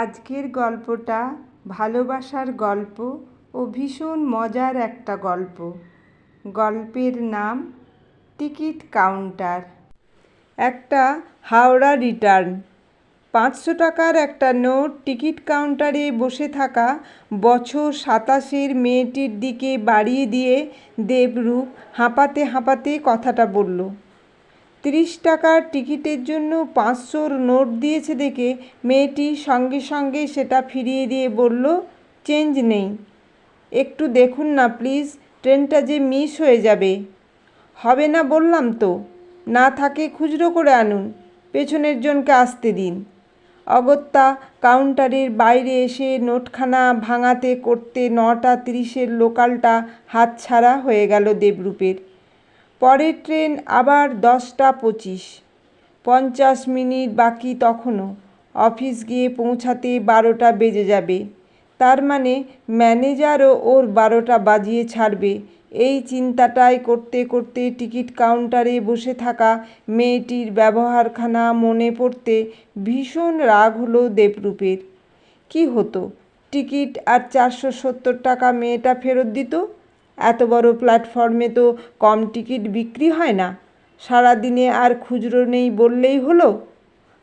আজকের গল্পটা ভালোবাসার গল্প ও ভীষণ মজার একটা গল্প। গল্পের নাম টিকিট কাউন্টার। একটা হাওড়া রিটার্ন। পাঁচশো টাকার একটা নোট টিকিট কাউন্টারে বসে থাকা বছর সাতাশের মেয়েটির দিকে বাড়িয়ে দিয়ে দেবরূপ হাঁপাতে হাঁপাতে কথাটা বলল। তিরিশ টাকার টিকিটের জন্য পাঁচশোর নোট দিয়েছে দেখে মেয়েটি সঙ্গে সঙ্গে সেটা ফিরিয়ে দিয়ে বলল, চেঞ্জ নেই। একটু দেখুন না প্লিজ, ট্রেনটা যে মিস হয়ে যাবে। হবে না বললাম তো। না থাকে খুচরো করে আনুন, পেছনের জনকে আসতে দিন। অগত্যা কাউন্টারের বাইরে এসে নোটখানা ভাঙাতে করতে নটা তিরিশের লোকালটা হাতছাড়া হয়ে গেল দেবরূপের। পরের ট্রেন আবার দশটা পঁচিশ। পঞ্চাশ মিনিট বাকি তখনও। অফিস গিয়ে পৌঁছাতে বারোটা বেজে যাবে। তার মানে ম্যানেজারও ওর বারোটা বাজিয়ে ছাড়বে। এই চিন্তাটাই করতে করতে টিকিট কাউন্টারে বসে থাকা মেয়েটির ব্যবহারখানা মনে পড়তে ভীষণ রাগ হলো দেবরূপের। কি হতো? টিকিট আর চারশো সত্তর টাকা মেয়েটা ফেরত দিত? এত বড় প্ল্যাটফর্মে তো কম টিকিট বিক্রি হয় না। সারাদিনে আর খুচরো নেই বললেই হলো।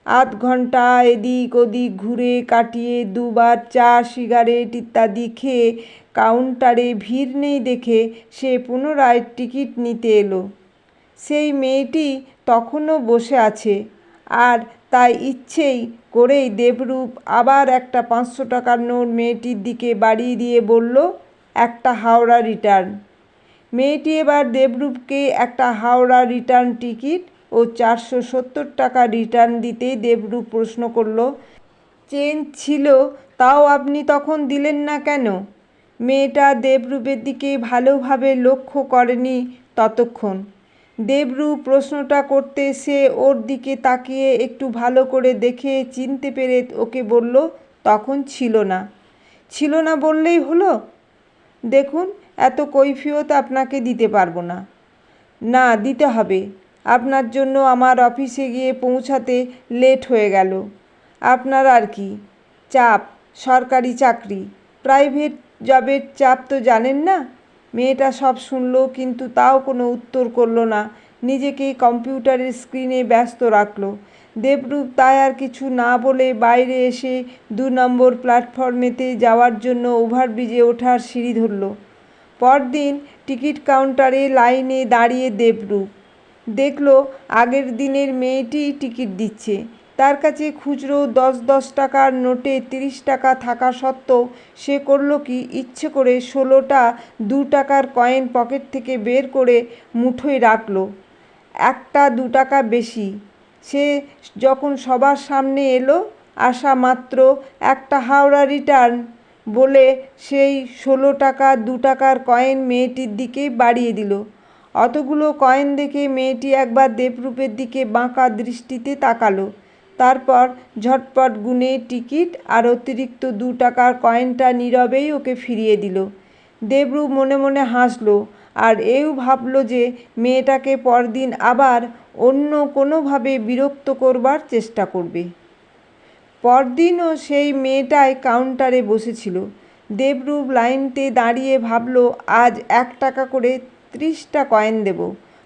আধ ঘণ্টা এদিক ওদিক ঘুরে কাটিয়ে দুবার চা সিগারেট ইত্যাদি খেয়ে কাউন্টারে ভিড় নেই দেখে সে পুনরায় টিকিট নিতে এলো। সেই মেয়েটি তখনও বসে আছে আর তাই ইচ্ছেই করেই দেবরূপ আবার একটা পাঁচশো টাকার নোট মেয়েটির দিকে বাড়িয়ে দিয়ে বলল একটা হাওড়া রিটার্ন। মেয়েটি এবার দেবরূপকে একটা হাওড়া রিটার্ন টিকিট ও চারশো সত্তর টাকা রিটার্ন দিতেই দেবরূপ প্রশ্ন করল চেঞ্জ ছিল, তাও আপনি তখন দিলেন না কেন? মেয়েটা দেবরূপের দিকে ভালোভাবে লক্ষ্য করেনি ততক্ষণ। দেবরূপ প্রশ্নটা করতে সে ওর দিকে তাকিয়ে একটু ভালো করে দেখে চিনতে পেরে ওকে বলল, তখন ছিল না। ছিল না বললেই হলো? দেখুন, এত কৈফিয়ত আপনাকে দিতে পারব না। না, দিতে হবে। আপনার জন্য আমার অফিসে গিয়ে পৌঁছাতে লেট হয়ে গেল। আপনার আর কি? চাপ, সরকারি চাকরি, প্রাইভেট জবের চাপ তো জানেন না? মেয়েটা সব শুনল কিন্তু তাও কোনো উত্তর করল না। নিজেকে কম্পিউটারের স্ক্রিনে ব্যস্ত রাখল। দেবরূপ তাই আর কিছু না বলে বাইরে এসে দু নম্বর প্ল্যাটফর্মেতে যাওয়ার জন্য ওভারব্রিজে ওঠার সিঁড়ি ধরল। পরদিন টিকিট কাউন্টারে লাইনে দাঁড়িয়ে দেবরূপ। দেখল আগের দিনের মেয়েটি টিকিট দিচ্ছে। তার কাছে খুচরো দশ দশ টাকার নোটে তিরিশ টাকা থাকা সত্ত্বেও সে করল কি, ইচ্ছে করে ষোলোটা দু টাকার কয়েন পকেট থেকে বের করে মুঠোয় রাখল। একটা দু টাকা বেশি। সে যখন সবার সামনে এলো আসা মাত্র একটা হাওড়া রিটার্ন বলে সেই ষোলো টাকা, দু টাকার কয়েন মেয়েটির দিকে বাড়িয়ে দিল। অতগুলো কয়েন দেখে মেয়েটি একবার দেবরূপের দিকে বাঁকা দৃষ্টিতে তাকালো। তারপর ঝটপট গুনে টিকিট আর অতিরিক্ত দু টাকার কয়েনটা নীরবেই ওকে ফিরিয়ে দিল। দেবরূপ মনে মনে হাসলো আর এও ভাবল যে মেয়েটাকে পরদিন আবার অন্য কোনোভাবে বিরক্ত করবার চেষ্টা করবে। পরদিনও সেই মেয়েটাই কাউন্টারে বসেছিল। দেবরূপ লাইনতে দাঁড়িয়ে ভাবল, আজ এক টাকা করে ত্রিশটা কয়েন দেব।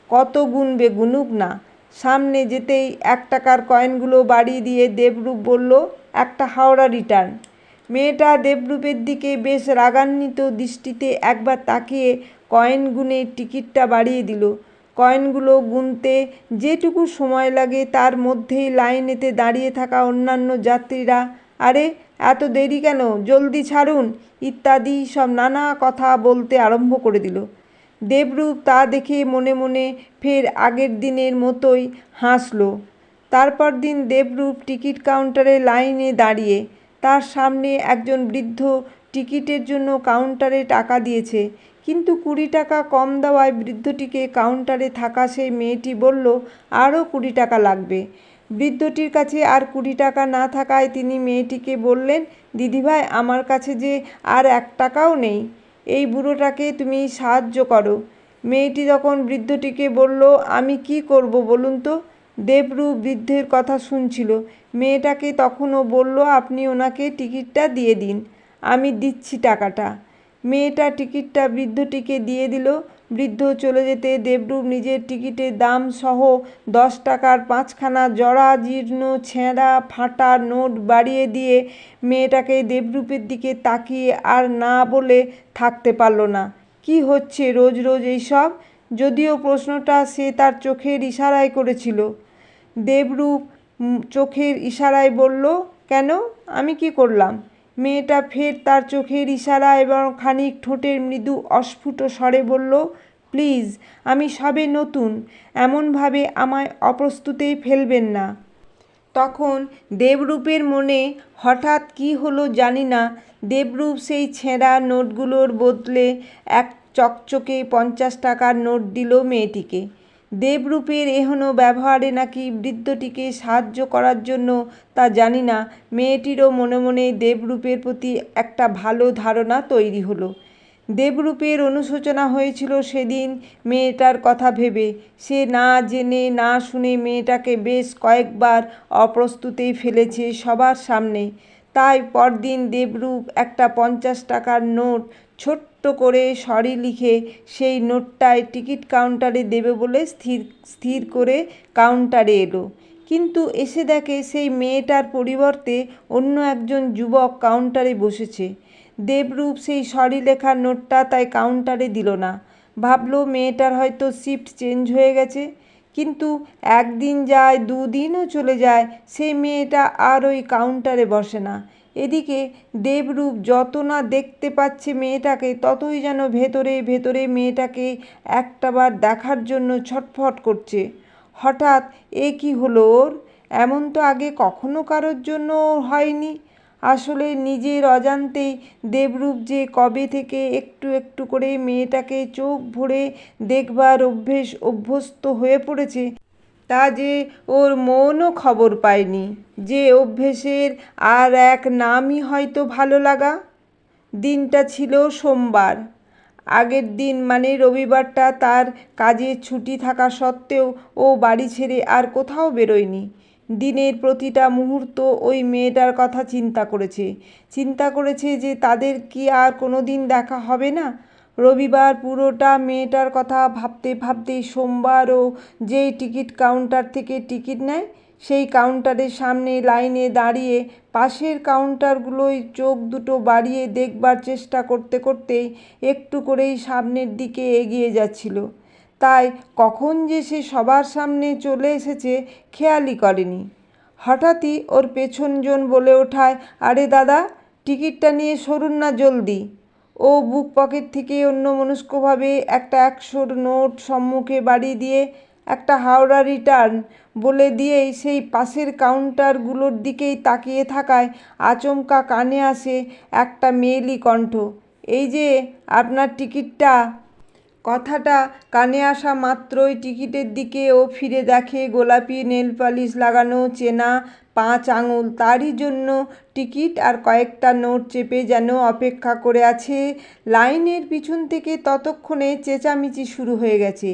কত গুনবে গুনুক না। সামনে যেতেই এক টাকার কয়েনগুলো বাড়িয়ে দিয়ে দেবরূপ বলল, একটা হাওড়া রিটার্ন মেয়েটা দেবরূপের দিকে বেশ রাগান্বিত দৃষ্টিতে একবার তাকিয়ে কয়েন গুনে টিকিটটা বাড়িয়ে দিল। কয়েনগুলো গুনতে যেটুকু সময় লাগে তার মধ্যেই লাইনেতে দাঁড়িয়ে থাকা অন্যান্য যাত্রীরা, আরে, এত দেরি কেন? জলদি ছাড়ুন। ইত্যাদি সব নানা কথা বলতে আরম্ভ করে দিল। দেবরূপ তা দেখে মনে মনে ফের আগের দিনের মতোই হাসল। তারপর দিন দেবরূপ টিকিট কাউন্টারে লাইনে দাঁড়িয়ে তার সামনে একজন বৃদ্ধ টিকিটের জন্য কাউন্টারে টাকা দিয়েছে। কিন্তু কুড়ি টাকা কম দেওয়ায় বৃদ্ধটিকে কাউন্টারে থাকা সেই মেয়েটি বলল, আরও কুড়ি টাকা লাগবে। বৃদ্ধটির কাছে আর কুড়ি টাকা না থাকায় তিনি মেয়েটিকে বললেন, দিদিভাই, আমার কাছে যে আর এক টাকাও নেই, এই বুড়োটাকে তুমি সাহায্য করো। মেয়েটি যখন বৃদ্ধটিকে বলল, আমি কি করব বলুন তো? দেবরূপ বৃদ্ধের কথা শুনছিল। মেয়েটাকে তখনও বলল, আপনি ওনাকে টিকিটটা দিয়ে দিন, আমি দিচ্ছি টাকাটা। মেয়েটা টিকিটটা বৃদ্ধটিকে দিয়ে দিল। বৃদ্ধ চলে যেতে দেবরূপ নিজের টিকিটের দাম সহ দশ টাকার পাঁচখানা জরা জীর্ণ ছেঁড়া ফাটা নোট বাড়িয়ে দিয়ে মেয়েটাকে দেবরূপের দিকে তাকিয়ে আর না বলে থাকতে পারল না। কি হচ্ছে রোজ রোজ এইসব? যদিও প্রশ্নটা সে তার চোখের ইশারায় করেছিল। দেবরূপ চোখের ইশারায় বলল, কেন? আমি কি করলাম? মেয়েটা ফের তার চোখের ইশারা এবং খানিক ঠোঁটের মৃদু অস্ফুট স্বরে বলল, প্লিজ, আমি সবে নতুন। এমনভাবে আমায় অপ্রস্তুতেই ফেলবেন না। তখন দেবরূপের মনে হঠাৎ কি হলো জানি না, দেবরূপ সেই ছেঁড়া নোটগুলোর বদলে এক চকচকে পঞ্চাশ টাকার নোট দিল মেয়েটিকে। দেবরূপের এহন ব্যবহারে নাকি বৃদ্ধটিকে সাহায্য করার জন্য তা জানি না। মেয়েটিরও মনে মনে দেবরূপের প্রতি একটা ভালো ধারণা তৈরি হলো। দেবরূপের অনুশোচনা হয়েছিল সেদিন মেয়েটার কথা ভেবে। সে না জেনে, না শুনে মেয়েটাকে বেশ কয়েকবার অপ্রস্তুতেই ফেলেছে সবার সামনে। তাই পরদিন দেবরূপ একটা পঞ্চাশ টাকার নোট ছোট্ট করে সরি লিখে সেই নোটটায় টিকিট কাউন্টারে দেবে বলে স্থির স্থির করে কাউন্টারে এলো। কিন্তু এসে দেখে সেই মেয়েটার পরিবর্তে অন্য একজন যুবক কাউন্টারে বসেছে। দেবরূপ সেই সরি লেখার নোটটা তাই কাউন্টারে দিল না। ভাবলো মেয়েটার হয়তো শিফট চেঞ্জ হয়ে গেছে। কিন্তু একদিন যায়, দুদিনও চলে যায়, সেই মেয়েটা আর ওই কাউন্টারে বসে না। এদিকে দেবরূপ যত না দেখতে পাচ্ছে মেয়েটাকে, ততই যেন ভেতরে ভেতরে মেয়েটাকে একটাবার দেখার জন্য ছটফট করছে। হঠাৎ, এ কি হলো ওর? এমন তো আগে কখনো কারোর জন্য হয়নি। আসলে নিজের অজান্তেই দেবরূপ যে কবে থেকে একটু একটু করে মেয়েটাকে চোখ ভরে দেখবার অভ্যেস, অভ্যস্ত হয়ে পড়েছে তা যে ওর মনও খবর পায়নি, যে অভ্যেসের আর এক নামই হয়তো ভালো লাগা। দিনটা ছিল সোমবার। আগের দিন মানে রবিবারটা তার কাজে ছুটি থাকা সত্ত্বেও ও বাড়ি ছেড়ে আর কোথাও বেরোয়নি। দিনের প্রতিটা মুহূর্ত ওই মেয়েটার কথা চিন্তা করেছে। চিন্তা করেছে যে তাদের কি আর কোনো দিন দেখা হবে না? রবিবার পুরোটা মেয়েটার কথা ভাবতে ভাবতেই সোমবারও যেই টিকিট কাউন্টার থেকে টিকিট নেয়, সেই কাউন্টারের সামনে লাইনে দাঁড়িয়ে পাশের কাউন্টারগুলোয় চোখ দুটো বাড়িয়ে দেখবার চেষ্টা করতে করতেই একটু করেই সামনের দিকে এগিয়ে যাচ্ছিল। তাই কখন যে সে সবার সামনে চলে এসেছে খেয়ালই করেনি। হঠাৎই ওর পেছনজন বলে ওঠায়, আরে দাদা, টিকিটটা নিয়ে সরুন না জলদি। ও বুক পকেট থেকে অন্যমনস্কভাবে একটা একশোর নোট সম্মুখে বাড়িয়ে দিয়ে একটা হাওড়া রিটার্ন বলে দিয়েই সেই পাশের কাউন্টারগুলোর দিকেই তাকিয়ে থাকায় আচমকা কানে আসে একটা মেয়েলি কণ্ঠ, এই যে, আপনার টিকিটটা? কথাটা কানে আসা মাত্রই টিকিটের দিকে ও ফিরে দেখে গোলাপি নেল পালিশ লাগানো চেনা পাঁচ আঙুল। তারই জন্য টিকিট আর কয়েকটা নোট চেপে যেন অপেক্ষা করে আছে। লাইনের পিছন থেকে ততক্ষণে চেঁচামেচি শুরু হয়ে গেছে।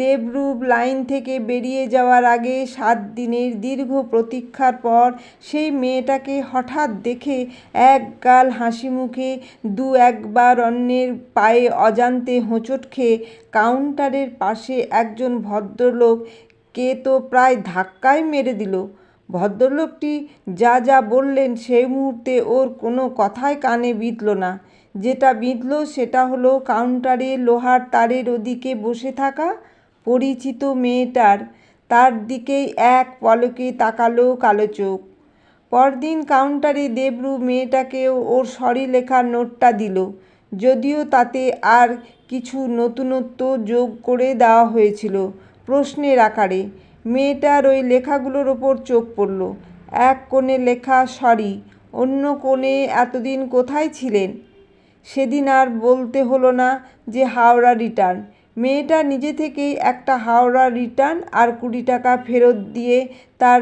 দেবরূপ লাইন থেকে বেরিয়ে যাওয়ার আগে সাত দিনের দীর্ঘ প্রতীক্ষার পর সেই মেয়েটাকে হঠাৎ দেখে এক গাল হাসি মুখে দু একবার অন্যের পায়ে অজান্তে হোঁচট খেয়ে কাউন্টারের পাশে একজন ভদ্রলোক কে তো প্রায় ধাক্কাই মেরে দিল। ভদ্রলোকটি যা যা বললেন সেই মুহূর্তে ওর কোনো কথাই কানে বিঁধল না। যেটা বিঁধল সেটা হলো কাউন্টারে লোহার তারের ওদিকে বসে থাকা পরিচিত মেয়েটার। তার দিকেই এক পলকে তাকালো কালো চোখ। পরদিন কাউন্টারে দেবরু মেয়েটাকে ওর সরি লেখার নোটটা দিল। যদিও তাতে আর কিছু নতুনত্ব যোগ করে দেওয়া হয়েছিল প্রশ্নের আকারে। মেয়েটার ওই লেখাগুলোর ওপর চোখ পড়ল। এক কোণে লেখা সরি অন্য কোণে এতদিন কোথায় ছিলেন? সেদিন আর বলতে হলো না যে হাওড়া রিটার্ন। মেয়েটা নিজে থেকেই একটা হাওড়া রিটার্ন আর কুড়ি টাকা ফেরত দিয়ে তার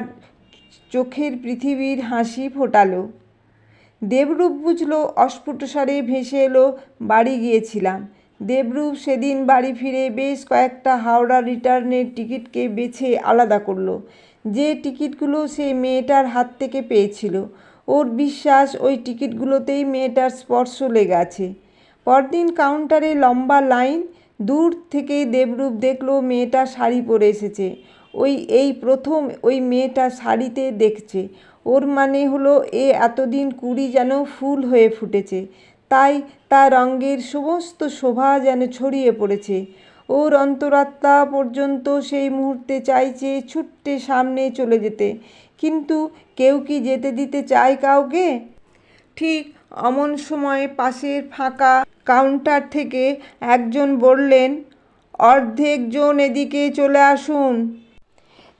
চোখের পৃথিবীর হাসি ফোটালো। দেবরূপ বুঝলো অস্ফুট স্বরে ভেসে এলো, বাড়ি গিয়েছিলাম। দেবরূপ সেদিন বাড়ি ফিরে বেশ কয়েকটা হাওড়া রিটার্নের টিকিটকে বেছে আলাদা করল। যে টিকিটগুলো সে মেয়েটার হাত থেকে পেয়েছিল। ওর বিশ্বাস ওই টিকিটগুলোতেই মেয়েটার স্পর্শ লেগে আছে। পরদিন কাউন্টারে লম্বা লাইন, দূর থেকেই দেবরূপ দেখল মেয়েটা শাড়ি পরে এসেছে। ওই, এই প্রথম ওই মেয়েটা শাড়িতে দেখছে। ওর মানে হলো এ এতদিন কুড়ি যেন ফুল হয়ে ফুটেছে। তাই তার রঙ্গের সমস্ত শোভা যেন ছড়িয়ে পড়েছে। ওর অন্তরাত্মা পর্যন্ত সেই মুহূর্তে চাইছে ছুট্টে সামনে চলে যেতে। কিন্তু কেউ কি যেতে দিতে চায় কাউকে? ঠিক অমন সময় পাশের ফাঁকা কাউন্টার থেকে একজন বললেন, অর্ধেক জন এদিকে চলে আসুন।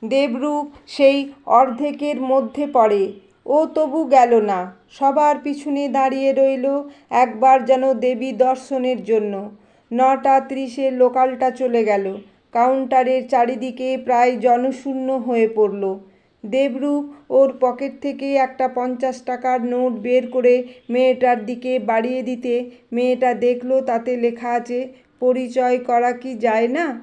দেবরূপ সেই অর্ধেকের মধ্যে পড়ে। ও তবু গেল না। সবার পিছনে দাঁড়িয়ে রইল একবার যেন দেবী দর্শনের জন্য। নটা ত্রিশে লোকালটা চলে গেল। কাউন্টারের চারিদিকে প্রায় জনশূন্য হয়ে পড়ল। দেবরূপ ওর পকেট থেকে একটা পঞ্চাশ টাকার নোট বের করে মেয়েটার দিকে বাড়িয়ে দিতে। মেয়েটা দেখল তাতে লেখা আছে, পরিচয় করা কি যায় না?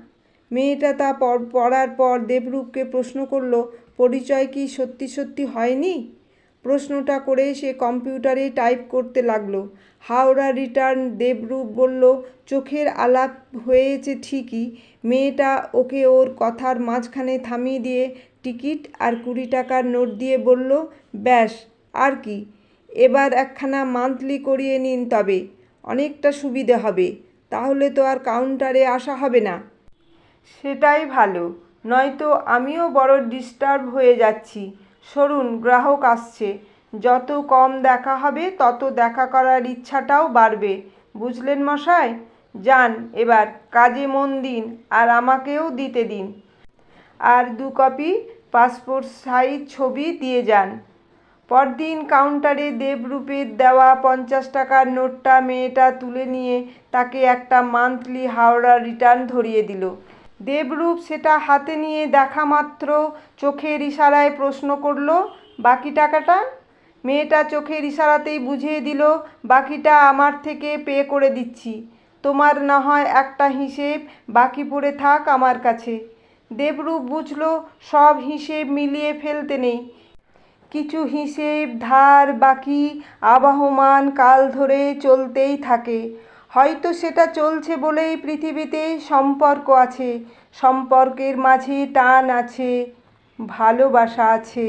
মেয়েটা তা পড়ার পর দেবরূপকে প্রশ্ন করল, পরিচয় কি সত্যি সত্যি হয়নি? প্রশ্নটা করে সে কম্পিউটারে টাইপ করতে লাগল। হাওড়া রিটার্ন দেবরূপ বলল, চোখের আলাপ হয়েছে ঠিকই। মেয়েটা ওকে ওর কথার মাঝখানে থামিয়ে দিয়ে টিকিট আর কুড়ি টাকার নোট দিয়ে বলল, ব্যাস, আর কি। এবার একখানা মান্থলি করিয়ে নিন তবে। অনেকটা সুবিধে হবে। তাহলে তো আর কাউন্টারে আসা হবে না। সেটাই ভালো। নয়তো আমিও বড় ডিস্টার্ব হয়ে যাচ্ছি। সরুন, গ্রাহক আসছে। যত কম দেখা হবে, তত দেখা করার ইচ্ছাটাও বাড়বে। বুঝলেন মশাই? যান, এবার কাজে মন দিন আর আমাকেও দিতে দিন। আর দু কপি পাসপোর্ট সাইজ ছবি দিয়ে যান। পরদিন কাউন্টারে দেবরূপের দেওয়া পঞ্চাশ টাকার নোটটা মেয়েটা তুলে নিয়ে তাকে একটা মান্থলি হাওড়া রিটার্ন ধরিয়ে দিল। দেবরূপ সেটা হাতে নিয়ে দেখা মাত্র চোখের ইশারায় প্রশ্ন করল, বাকি টাকাটা? মেয়েটা চোখের ইশারাতেই বুঝিয়ে দিল, বাকিটা আমার থেকে পে করে দিচ্ছি। তোমার না হয় একটা হিসেব বাকি পড়ে থাক আমার কাছে। দেবরূপ বুঝল, সব হিসেব মিলিয়ে ফেলতে নেই। কিছু হিসেব, ধার, বাকি আবহমান কাল ধরে চলতেই থাকে। হয়তো সেটা চলছে বলেই পৃথিবীতে সম্পর্ক আছে। সম্পর্কের মাঝে টান আছে ভালোবাসা আছে।